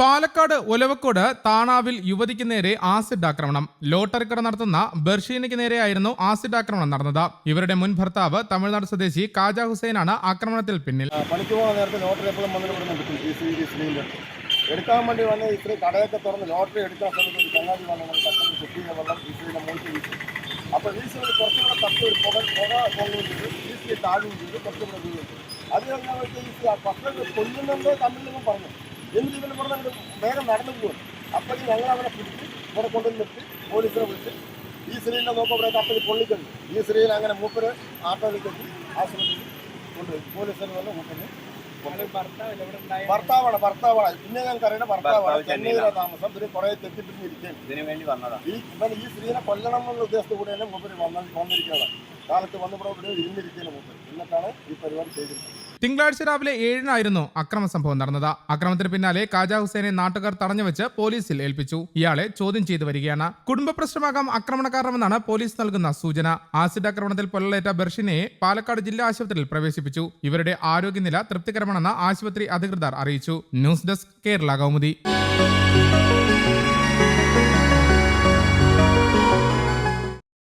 പാലക്കാട് ഒലവക്കോട് താണാവിൽ യുവതിക്ക് നേരെ ആസിഡ് ആക്രമണം. ലോട്ടറി കട നടത്തുന്ന ബർഷീനയ്ക്ക് നേരെയായിരുന്നു ആസിഡ് ആക്രമണം നടന്നത്. ഇവരുടെ മുൻ ഭർത്താവ് തമിഴ്നാട് സ്വദേശി കാജ ഹുസൈനാണ് ആക്രമണത്തിൽ പിന്നിൽ. ആ, പണിക്ക് പോകുന്ന നേരത്തെ ലോട്ടറി എപ്പോഴും എടുക്കാൻ വേണ്ടി വന്ന് ഇത്ര കടയൊക്കെ തുറന്ന് ലോട്ടറി എടുക്കാൻ സമയത്ത് ഒരു ചങ്ങാതി വന്ന് മുകളിൽ വീശി. അപ്പോൾ വീശി ഒരു കുറച്ചും കൂടെ തപ്പി ഒരു പുക പുക പോകുകയും ചെയ്തു ഈ സി താഴുകയും ചെയ്തു കുറച്ചും കൂടെ വീഴുകയും ചെയ്തു അത് കഴിഞ്ഞാൽ സി പക്കം കൊല്ലുന്നുണ്ടോ നിന്നും പറഞ്ഞു. എന്നിട്ട് ഇവൻ ഇവിടെ നിന്ന് വേഗം നടന്നു പോകും അപ്പോഴും ഞങ്ങൾ അവനെ പിടിച്ച് ഇവിടെ കൊണ്ടുവന്ന് നിർത്തി പോലീസിനെ വിളിച്ച് ഈ സ്ത്രീനെ നോക്കുമ്പോഴേക്ക് അപ്പോൾ പൊള്ളിക്കുന്നു ഈ സ്ത്രീയിൽ അങ്ങനെ മൂപ്പര് ആട്ടോയിൽ കെട്ടി ആശുപത്രിയിൽ കൊണ്ടുപോയി. പോലീസിന് വന്ന് മൂപ്പര് ഭർത്താവാണ് ഭർത്താവാണ്. പിന്നെ ഞങ്ങൾക്ക് അറിയണ ഭർത്താവാണ്. ഭർത്താവ് ചെന്നൈയിലാണ് താമസം. പിന്നെ കുറെ തെറ്റിപ്പിടിഞ്ഞിരിക്കുകയാണ് ഇതിനു വേണ്ടി വന്നതാ. ഈ ഇവൻ ഈ സ്ത്രീനെ കൊല്ലണം എന്നുള്ള ഉദ്ദേശത്തോടു കൂടിയാണ് മൂപ്പര് വന്ന വന്നിരിക്കുന്നത്. കാലത്ത് വന്നപ്പോൾ ഇവിടെ ഇരുന്നിരിക്കുന്ന മൂപ്പര്. എന്നിട്ടാണ് ഈ പരിപാടി ചെയ്തിരിക്കുന്നത്. തിങ്കളാഴ്ച രാവിലെ ഏഴിനായിരുന്നു അക്രമ സംഭവം നടന്നത്. അക്രമത്തിന് പിന്നാലെ കാജ ഹുസൈനെ നാട്ടുകാർ തടഞ്ഞുവെച്ച് പോലീസിൽ ഏൽപ്പിച്ചു. ഇയാളെ ചോദ്യം ചെയ്തു വരികയാണ്. കുടുംബ പ്രശ്നമാകാം ആക്രമണകാരണമെന്നാണ് പോലീസ് നൽകുന്ന സൂചന. ആസിഡ് ആക്രമണത്തിൽ പൊള്ളലേറ്റ ബർഷിനെ പാലക്കാട് ജില്ലാ ആശുപത്രിയിൽ പ്രവേശിപ്പിച്ചു. ഇവരുടെ ആരോഗ്യനില തൃപ്തികരമാണെന്ന് ആശുപത്രി അധികൃതർ അറിയിച്ചു. News desk Kerala Kaumudi.